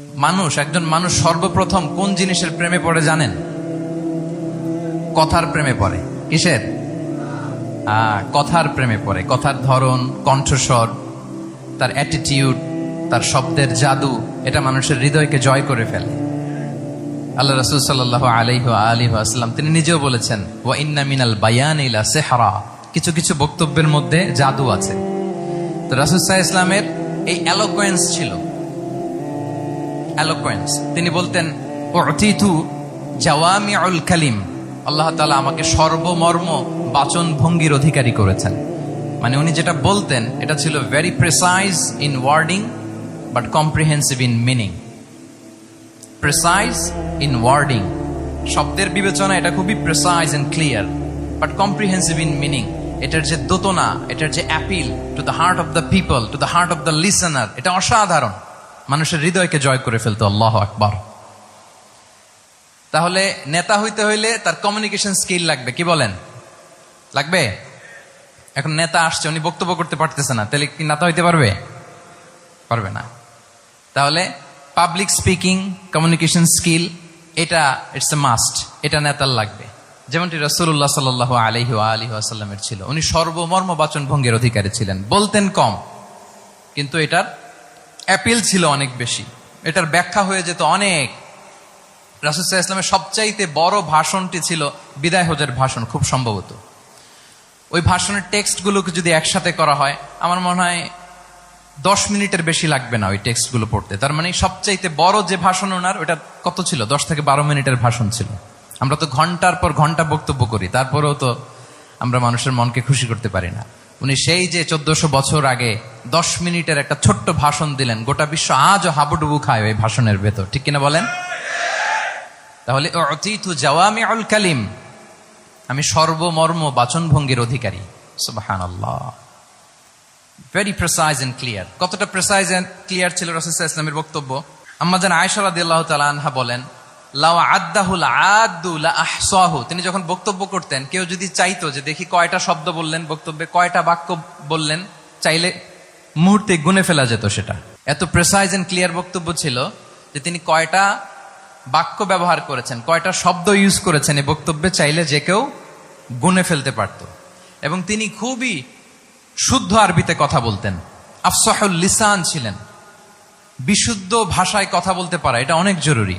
মানুষ, একজন মানুষ সর্বপ্রথম কোন জিনিসের প্রেমে পড়ে জানেন? কথার প্রেমে পড়ে। কিসের? কথার প্রেমে পড়ে। কথার ধরন, কণ্ঠস্বর, তার অ্যাটিটিউড তার শব্দের জাদু, এটা মানুষের হৃদয়কে জয় করে ফেলে। আল্লাহ রসুল সাল্লাহ আলাইহ আলী আসলাম তিনি নিজেও বলেছেন ও ইন্না মিনাল বায়ান ইলা সেহারা। কিছু কিছু বক্তব্যের মধ্যে জাদু আছে। তো রাসুল সাহা ইসলামের এই অ্যালোকোয়েন্স ছিল। অ্যালোকোয়েন্স তিনি বলতেন অতিথু জাওয়ামি কালিম। আল্লাহ তালা আমাকে সর্বমর্ম বাচন ভঙ্গির অধিকারী করেছেন। মানে উনি যেটা বলতেন, এটা ছিল very precise in wording but comprehensive in meaning precise in wording শব্দের বিবেচনা এটা খুবই precise and clear but comprehensive in meaning এটার যে দোতনা, এটার যে appeal to the heart of the people to the heart of the listener এটা অসাধারণ। মানুষের হৃদয়কে জয় করে ফেলতো, আল্লাহ আকবার। তাহলে নেতা হইতে হইলে তার কমিউনিকেশন স্কিল লাগবে, কি বলেন? লাগবে? এখন নেতা আসছে, উনি বক্তব্য করতে পারতেছে না, তাহলে কি নেতা হইতে পারবে? পারবে না। তাহলে পাবলিক স্পিকিং কমিউনিকেশন স্কিল এটা ইটস এ মাস্ট এটা নেতার লাগবে। যেমনটি রসুল্লাহ সাল আলহি আলহি আসাল্লামের ছিল, উনি সর্বমর্ম বাচন ভঙ্গের অধিকারী ছিলেন, বলতেন কম, কিন্তু এটার অ্যাপিল ছিল অনেক বেশি। এটার ব্যাখ্যা হয়ে যেত অনেক। রাসুসাহ ইসলামের সবচাইতে বড় ভাষণটি ছিল বিদায় হজের ভাষণ, খুব সম্ভবত। ওই ভাষণের টেক্সটগুলোকে যদি একসাথে করা হয়, আমার মনে হয় দশ মিনিটের বেশি লাগবে না ওই টেক্সটগুলো পড়তে। তার মানে সবচাইতে বড় যে ভাষণ ওনার, ওটা কত ছিল? দশ থেকে বারো মিনিটের ভাষণ ছিল। আমরা তো ঘণ্টার পর ঘণ্টা বক্তব্য করি, তারপরেও তো আমরা মানুষের মনকে খুশি করতে পারি না। উনি সেই যে চোদ্দশো বছর আগে দশ মিনিটের একটা ছোট্ট ভাষণ দিলেন, গোটা বিশ্ব আজও হাবুডুবু খায় ওই ভাষণের ভেতর। ঠিক কিনা বলেন? তাহলে জাওয়ামি আল কালিম আমি সর্বমর্ম বাচনভঙ্গির অধিকারী। সুবাহান আল্লাহ ভেরি প্রেসাইজ এন্ড ক্লিয়ার কতটা প্রেসাইজ এন্ড ক্লিয়ার ছিল রসুল ইসলামের বক্তব্য? আম্মা যেন আয়সাল আল্লাহ তালা আনহা বলেন তিনি যখন বক্তব্য করতেন, কেউ যদি চাইতো যে দেখি কয়টা শব্দ বললেন, বক্তব্যে কয়টা বাক্য বললেন, চাইলে মুহূর্তে গুনে ফেলা যেত সেটা। এত প্রেসাইজ এন্ড ক্লিয়ার বক্তব্য ছিল যে তিনি কয়টা বাক্য ব্যবহার করেছেন, কয়টা শব্দ ইউজ করেছেন এই বক্তব্যে চাইলে যে কেউ গুনে ফেলতে পারত। এবং তিনি খুবই শুদ্ধ আরবিতে কথা বলতেন। আফসাহুল লিসান ছিলেন। বিশুদ্ধ ভাষায় কথা বলতে পারা, এটা অনেক জরুরি।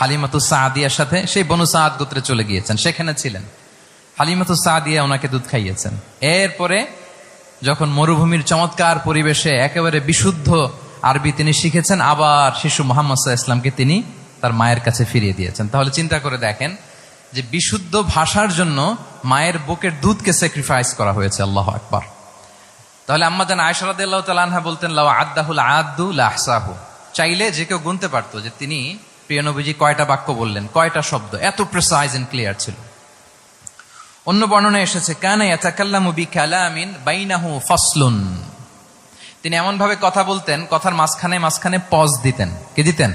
হালিমাতু সাদিয়ার সাথে সেই বনু সাদ গোত্রে চলে গিয়েছেন, সেখানে ছিলেন। হালিমাতু সাদিয়া ওনাকে দুধ খাইয়েছেন। এরপরে যখন মরুভূমির চমৎকার পরিবেশে একেবারে বিশুদ্ধ আরবি তিনি শিখেছেন, আবার শিশু মোহাম্মদ ইসলামকে তিনি তার মায়ের কাছে ফিরিয়ে দিয়েছেন। তাহলে চিন্তা করে দেখেন যে বিশুদ্ধ ভাষার জন্য মায়ের বুকের দুধকে স্যাক্রিফাইস করা হয়েছে, আল্লাহ আকবার। তাহলে আম্মাদান আয়সারাদ তালানহা বলতেন, লাউ আদাহুল আদু লাহসাহু চাইলে যে কেউ গুনতে পারতো যে তিনি প্রিয় নবীজি কয়টা বাক্য বললেন? কয়টা শব্দ? এত প্রেসাইজ এন্ড ক্লিয়ার ছিল। অন্য বর্ণনা এসেছে, কানা ইয়াতাকাল্লামু বিকালামিন বাইনাহু তিনি এমন ভাবে কথা বলতেন, কথার মাঝখানে মাঝখানে পজ দিতেন। কে দিতেন?